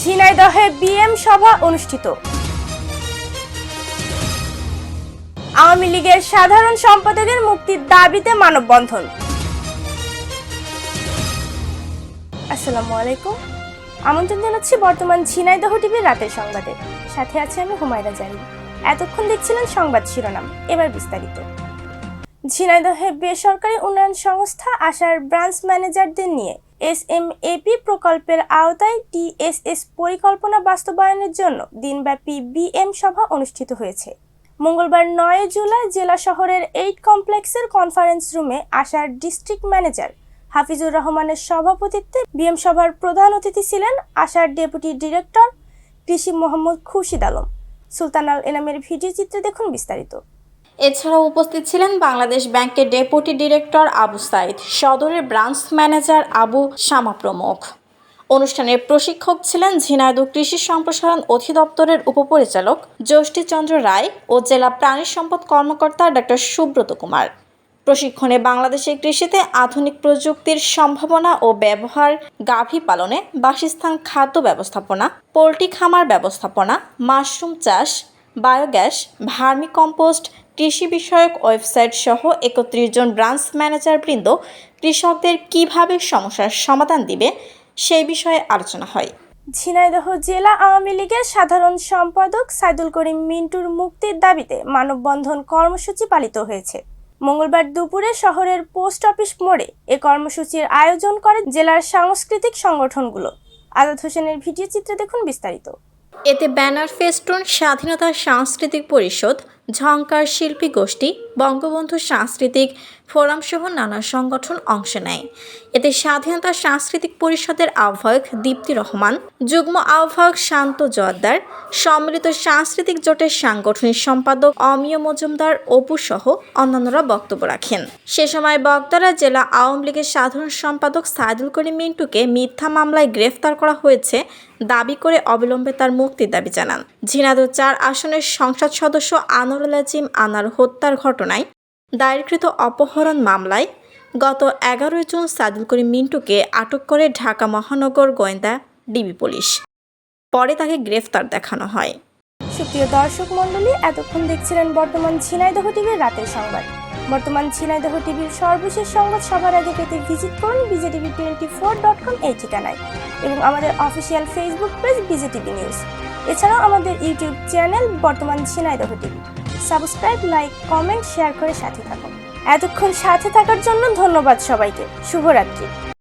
ঝিনাইদহে BM সভা অনুষ্ঠিত। আওয়ামী লীগের সাধারণ সম্পাদকের মুক্তির দাবিতে মানববন্ধন। আসসালামু আলাইকুম। আমন্ত্রণ জানাচ্ছি বর্তমান ঝিনাইদহ টিভির রাতের সংবাদে। সাথে আছে আমি হুমায়রা জানি। এতক্ষণ দেখছিলেন সংবাদ শিরোনাম। এবার বিস্তারিত। ঝিনাইদহে বেসরকারি উন্নয়ন সংস্থা, আশার ব্রাঞ্চ ম্যানেজারদের নিয়ে এস এম এপি প্রকল্পের আওতায় টিএসএস পরিকল্পনা বাস্তবায়নের জন্য দিনব্যাপী বিএম সভা অনুষ্ঠিত হয়েছে। মঙ্গলবার নয় জুলাই জেলা শহরের এইট কমপ্লেক্সের কনফারেন্স রুমে আশার ডিস্ট্রিক্ট ম্যানেজার হাফিজুর রহমানের সভাপতিত্বে বিএম সভার প্রধান অতিথি ছিলেন আশার ডেপুটি ডিরেক্টর কৃষি মোহাম্মদ খুরশিদ আলম। সুলতান আল এনামের ভিডিও চিত্রে দেখুন বিস্তারিত। এছাড়াও উপস্থিত ছিলেন বাংলাদেশ ব্যাংকের ডেপুটি ডিরেক্টর আবু সাইদ, সদরের ব্রাঞ্চ ম্যানেজার আবু শামা প্রমুখ। অনুষ্ঠানের প্রশিক্ষক ছিলেন ঝিনাইদহ কৃষি সম্প্রসারণ অধিদপ্তরের উপপরিচালক জ্যোষ্ঠীচন্দ্র রায় ও জেলা প্রাণী সম্পদ কর্মকর্তা ডক্টর সুব্রত কুমার। প্রশিক্ষণে বাংলাদেশের কৃষিতে আধুনিক প্রযুক্তির সম্ভাবনা ও ব্যবহার, গাভী পালনে বাসস্থান, খাদ্য ব্যবস্থাপনা, পোলট্রি খামার ব্যবস্থাপনা, মাশরুম চাষ, বায়োগ্যাস, ভার্মি কম্পোস্ট কৃষি বিষয়ক ওয়েবসাইট সহ একত্রিশ জন ব্রাঞ্চ ম্যানেজার বৃন্দ কৃষকদের কীভাবে সমস্যার সমাধান দিবে সেই বিষয়ে আলোচনা হয়। ঝিনাইদহ জেলা আওয়ামী লীগের সাধারণ সম্পাদক সাইদুল করিম মিন্টুর মুক্তির দাবিতে মানববন্ধন কর্মসূচি পালিত হয়েছে। মঙ্গলবার দুপুরে শহরের পোস্ট অফিস মোড়ে এ কর্মসূচির আয়োজন করে জেলার সাংস্কৃতিক সংগঠনগুলো। আজাদ হোসেনের ভিডিও চিত্রে দেখুন বিস্তারিত। এতে ব্যানার ফেস্টুন স্বাধীনতা সাংস্কৃতিক পরিষদ ঝংকার শিল্পী গোষ্ঠী বঙ্গবন্ধু সাংস্কৃতিক ফোরাম সহ নানা সংগঠন অংশ নেয়। এতে স্বাধীনতা সাংস্কৃতিক পরিষদের আহ্বায়ক দীপ্তি রহমান, যুগ্ম আহ্বায়ক শান্ত জোয়ারদার, সম্মিলিত সাংস্কৃতিক জোটের সাংগঠনিক সম্পাদক অমিয় মজুমদার অপু সহ অন্যান্যরা বক্তব্য রাখেন। সে সময় বক্তারা জেলা আওয়ামী লীগের সাধারণ সম্পাদক সাইদুল করিম মিন্টুকে মিথ্যা মামলায় গ্রেফতার করা হয়েছে দাবি করে অবিলম্বে তার মুক্তির দাবি জানান। ঝিনাইদহ চার আসনের সংসদ সদস্য আনোয়ারুল আজিম আনার হত্যার ঘটনায় দায়েরকৃত অপহরণ মামলায় গত এগারোই জুন সাদুল করিম মিন্টুকে আটক করে ঢাকা মহানগর গোয়েন্দা ডিবি পুলিশ। পরে তাকে গ্রেফতার দেখানো হয়। সুপ্রিয় দর্শক মণ্ডলী, এতক্ষণ দেখছিলেন বর্তমান ঝিনাইদহ টিভির রাতের সংবাদ। বর্তমান ঝিনাইদহ টিভির সর্বশেষ সংবাদ সবার আগে পেতে ভিজিট করুন BJTV twenty four dot com এই ঠিকানায় এবং আমাদের official Facebook page BJTV news. এছাড়াও আমাদের ইউটিউব চ্যানেল বর্তমান Jhenaidah TV. Subscribe like comment share করে সাথে থাকুন। এতক্ষণ সাথে থাকার জন্য ধন্যবাদ সবাইকে। শুভরাত্রি।